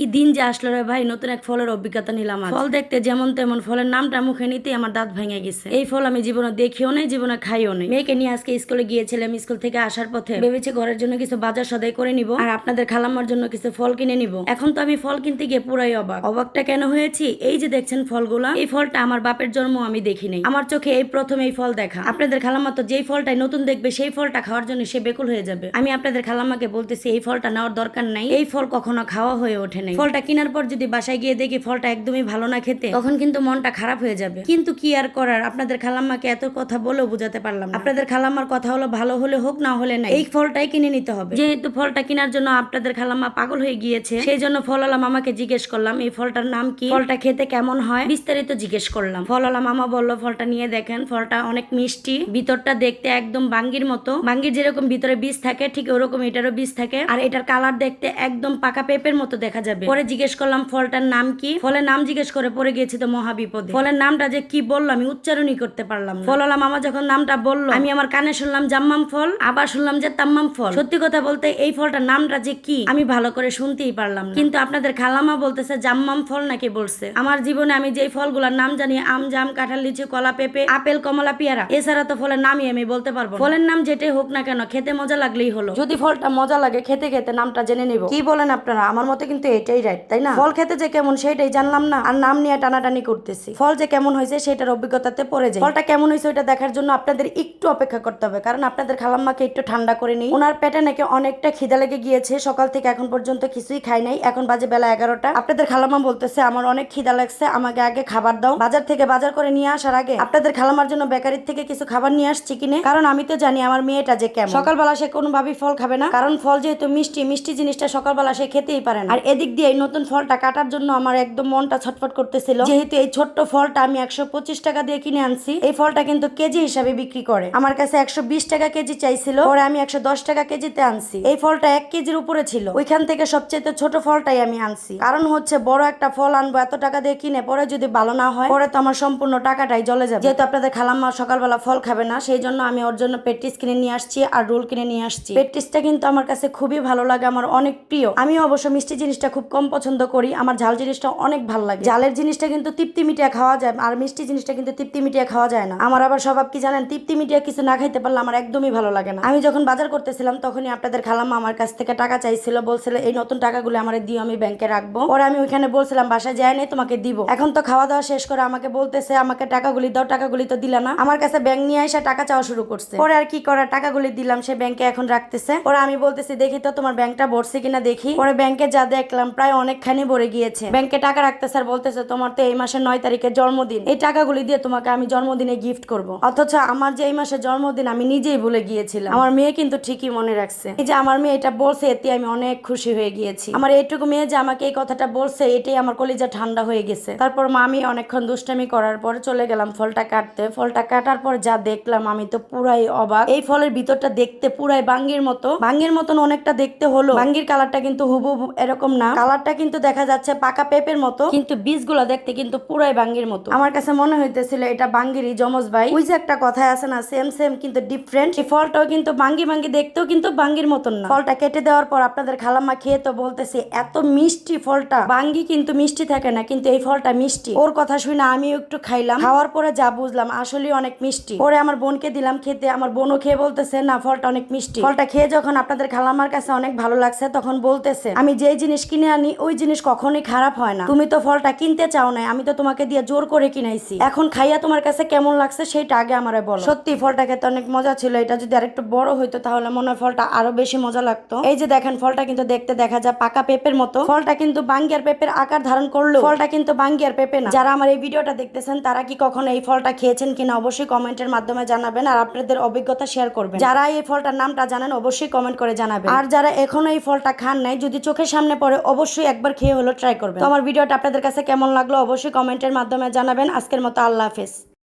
কি দিন যে আসলো রে ভাই নতুন এক ফলের অভিজ্ঞতা নিলাম। ফল দেখতে যেমন তেমন ফলের নামটা মুখে নিতে আমার দাঁত ভেঙে গেছে। এই ফল আমি জীবনে দেখিও নেই জীবনে খাইও নেই। মেয়েকে নিয়ে আজকে স্কুলে গিয়েছিলাম স্কুল থেকে আসার পথে। ভেবেছি ঘরের জন্য কিছু বাজার সদাই করে নিব আর আপনাদের খালাম্মার জন্য কিছু ফল কিনে নিব। এখন তো আমি ফল কিনতে গিয়ে পুরাই অবাক। অবাকটা কেন হয়েছি? এই যে দেখছেন ফলগুলা এই ফলটা আমার বাপের জন্ম আমি দেখি নাই। আমার চোখে এই প্রথম এই ফল দেখা। আপনাদের খালাম্মা তো যেই ফলটাই নতুন দেখবে সেই ফলটা খাওয়ার জন্য সে বেকুল হয়ে যাবে। আমি আপনাদের খালাম্মাকে বলতেছি এই ফলটা নেওয়ার দরকার নাই। এই ফল কখনো খাওয়া হয়ে ওঠে নাই। ফলটা কেনার পর যদি বাসায় গিয়ে দেখি ফলটা একদমই ভালো না খেতে, তখন কিন্তু মনটা খারাপ হয়ে যাবে। কিন্তু কি আর করার? আপনাদের খালাম্মাকে এত কথা বলেও বুঝাতে পারলাম আপনাদের খালাম্মার কথা হলো ভালো হলে হোক, না হলে না এই ফলটাই কিনে নিতে হবে। যেহেতু ফলটা কেনার জন্য আপনাদের খালাম্মা পাগল হয়ে গিয়েছে সেই জন্য ফলওয়ালা মামাকে জিজ্ঞেস করলাম, এই ফলটার নাম কি? ফলটা খেতে কেমন হয়? বিস্তারিত জিজ্ঞেস করলাম। ফলওয়ালা মামা বলল, ফলটা নিয়ে দেখেন, ফলটা অনেক মিষ্টি। ভিতরটা দেখতে একদম বাঙ্গির মতো। বাঙ্গির যেরকম ভিতরে বীজ থাকে, ঠিক ওরকম এটারও বীজ থাকে। আর এটার কালার দেখতে একদম পাকা পেঁপের মতো দেখা যাবে। পরে জিজ্ঞেস করলাম, ফলটার নাম কি? ফলের নাম জিজ্ঞেস করে পরে গিয়েছি তো মহাবিপদে। ফলের নামটা যে কি বলল আমি উচ্চারণই করতে পারলাম না। ফলওয়ালা মামা যখন নামটা বলল, আমি আমার কানে শুনলাম জাম্মাম ফল, আবার শুনলাম যে তাম্মাম ফল। সত্যি কথা বলতে এই ফলটার নামটা যে কি, আমি ভালো করে শুনতেই পারলাম কিন্তু আপনাদের খালামা বলতেছে, জাম্মাম ফল নাকি বলছে। আমার জীবনে আমি যেই ফলগুলোর নাম জানি, আম, জাম, কাঁঠাল, লিচু, কলা, পেঁপে, আপেল, কমলা, পেয়ারা, এছাড়া তো ফলের নামই আমি বলতে পারব ফলের নাম যেটাই হোক না কেন, খেতে মজা লাগলেই হলো। যদি ফলটা মজা লাগে, খেতে খেতে নামটা জেনে নিব। কি বলেন আপনারা? আমার মতে কিন্তু এটাই রাইট তাই না? ফল খেতে যে কেমন সেটাই জানলাম না। আর নাম নিয়ে টানাটানি করতেছি। ফল যে কেমন হয়েছে সেটার অভিজ্ঞতাতে পড়ে যায় ফলটা কেমন হয়েছে ওইটা দেখার জন্য আপনাদের একটু অপেক্ষা করতে হবে। কারণ আপনাদের খালাম্মাকে একটু ঠান্ডা করে নিই। ওনার পেটে নাকি অনেকটা খিদা লেগে গিয়েছে। সকাল থেকে এখন পর্যন্ত কিছুই খাই নাই। এখন বাজে বেলা এগারোটা। আপনাদের খালাম্মা বলতেছে, আমার অনেক খিদা লাগছে। আমাকে আগে খাবার দাও। বাজার থেকে বাজার করে নিয়ে আসার আগে আপনাদের খালামার জন্য বেকারির থেকে কিছু খাবার নিয়ে আসছি কিনে। কারণ আমি তো জানি আমার মেয়েটা যে কেমন। সকালবেলা সে কোনোভাবেই ফল খাবে না। কারণ ফল যেহেতু মিষ্টি মিষ্টি জিনিসটা সকালবেলা সে খেতেই পারে না। আর এদিক দিয়ে এই নতুন ফলটা কাটার জন্য আমার একদম মনটা ছটফট করতেছিল। যেহেতু এই ছোট্ট ফলটা আমি একশো পঁচিশ টাকা দিয়ে কিনে আনছি, এই ফলটা কিন্তু কেজি হিসাবে বিক্রি করে। আমার কাছে একশো বিশ টাকা কেজি চাইছিল, পরে আমি একশো দশ টাকা কেজিতে আনছি। এই ফলটা এক কেজির উপরে ছিল। ওইখান থেকে সবচেয়ে ছোট ফলটাই আমি আনছি। কারণ হচ্ছে বড় একটা ফল আনব এত টাকা দিয়ে কিনে, পরে যদি ভালো না হয়, পরে তো আমার সম্পূর্ণ টাকাটাই জলে যাবে। যেহেতু আপনাদের খালাম্মা সকালবেলা ফল খাবে না, সেই জন্য আমি ওর জন্য পেটিস কিনে নিয়ে আসছি আর রোল কিনে নিয়ে আসছি। পেটিসটা কিন্তু আমার কাছে খুবই ভালো লাগে, আমার অনেক প্রিয়। আমি অবশ্য মিষ্টি জিনিসটা খুব কম পছন্দ করি, আমার ঝাল জিনিসটা অনেক ভালো লাগে। ঝালের জিনিসটা কিন্তু তৃপ্তি মিটিয়ে খাওয়া যায় আর মিষ্টি জিনিসটা কিন্তু তৃপ্তি মিটিয়ে খাওয়া যায় না। আমার আবার স্বভাব কি জানেন? তৃপ্তি মিটিয়ে কিছু না খাইতে পারলে আমার একদমই ভালো লাগে না। আমি যখন বাজার করতেছিলাম, তখনই আপনাদের খালাম্মা আমার কাছ থেকে টাকা চাইছিল, বলছিল, এই নতুন টাকাগুলো আমার দিও, আমি ব্যাংকে রাখব। পরে আমি ওইখানে বলছিলাম, বাসায় যাই নাই তোমাকে দিব। এখন তো খাওয়া দাওয়া শেষ করে আমাকে বলতেছে, আমাকে টাকাগুলি দাও, টাকাগুলি তো দিলা না। আমার কাছে ব্যাংক নিয়ে এসে টাকা চাওয়া শুরু করছে। পরে আর কি করার, টাকাগুলি দিলাম, সে ব্যাংকে এখন রাখতেছে। পরে আমি বলতেছি, দেখি তো, তোমার ব্যাংকটা ভরছে কিনা দেখি। পরে ব্যাংকে যা দেখলাম প্রায় অনেকখানি ভরে গিয়েছে। ব্যাংকে টাকা রাখতেছে আর বলতেছে, তোমার তো এই মাসের নয় তারিখে জন্মদিন। এই টাকাগুলি দিয়ে তোমাকে আমি জন্মদিনে গিফট করব। অথচ আমার যে এই মাসে জন্মদিন আমি নিজেই ভুলে গিয়েছিলাম। আমার মেয়ে কিন্তু ঠিকই মনে রাখছে। এই যে আমার মেয়ে এটা বলছে, এতে আমি অনেক খুশি হয়ে গিয়েছি। আমার এইটুকু মেয়ে যে আমাকে এই কথাটা বলছে, এটাই আমার কলিজা ঠান্ডা হয়ে গেছে। তারপর মা, আমি অনেকক্ষণ দুষ্টামি করার পর চলে গেলাম ফলটা কাটতে। ফলটা কাটার পর যা দেখলাম, আমি তো পুরাই অবাক। এই ফলের ভিতরটা দেখতে পুরাই বাঙ্গির মতো। বাঙ্গির মতন অনেকটা দেখতে হলো। বাঙ্গির কালারটা কিন্তু হুবহু এরকম না। কালারটা কিন্তু দেখা যাচ্ছে পাকা পেঁপের মতো। কিন্তু বীজগুলো দেখতে কিন্তু পুরাই বাঙ্গির মতো। আমার কাছে মনে হইতেছিল এটা বাঙ্গিরই জমজ ভাই। ওই যে একটা কথায় আছে না সেম সেম কিন্তু ডিফারেন্ট এই ফলটাও কিন্তু বাঙ্গি বাঙ্গি দেখতেও কিন্তু বাঙ্গির মতন না। ফলটা কেটে দেওয়ার পর আপনাদের খালাম্মা খেয়ে তো বলতেছে এত মিষ্টি ফলটা। বাঙ্গি কিন্তু মিষ্টি থাকে না কিন্তু এই ফলটা মিষ্টি। ওর কথা শুনে আমিও একটু খাইলাম। খাওয়ার পরে যা বুঝলাম আসলে অনেক মিষ্টি। পরে আমার বোনকে দিলাম খেতে। আমার বোনও খেয়ে বলতেছে না ফলটা অনেক মিষ্টি। ফলটা খেয়ে যখন আপনাদের খালাম্মার কাছে অনেক ভালো লাগছে তখন বলতেছে আমি যেই জিনিস কিনে আনি, ওই জিনিস কখনোই খারাপ হয় না। তুমি তো ফলটা কিনতে চাও না আমি তো তোমাকে দিয়ে জোর করে কিনাইছি। এখন খাইয়া তোমার কাছে কেমন লাগছে সেটা আগে আমারে বলো। সত্যি, ফলটা খেতে অনেক মজা ছিল, এটা যদি আরেকটু বড় হইতো তাহলে মনে হয় ফলটা আরও বেশি মজা লাগতো। এই যে দেখেন, ফলটা কিন্তু দেখতে দেখা যায় পাকা পেঁপের মতো। ফলটা কিন্তু বাঙ্গিয়ার পেঁপের আকার ধারণ করল ফলটা কিন্তু বাঙ্গিয়ার পেঁপে না। যারা আমার এই ভিডিওটা দেখতেছেন, তারা কি কখনো এই ফলটা খেয়েছেন কিনা অবশ্যই কমেন্টের মাধ্যমে জানাবেন আর আপনাদের অভিজ্ঞতা শেয়ার করবেন। যারা এই ফলটার নামটা জানেন, অবশ্যই কমেন্ট করে জানাবেন। আর যারা এখনও এই ফলটা খান নাই, যদি চোখের সামনে পড়ে অবশ্যই একবার খেয়ে হলো ট্রাই করবেন। তো আমার ভিডিওটা আপনাদের কাছে কেমন লাগল অবশ্যই কমেন্টের মাধ্যমে জানাবেন। আজকের মতো আল্লাহ হাফেজ।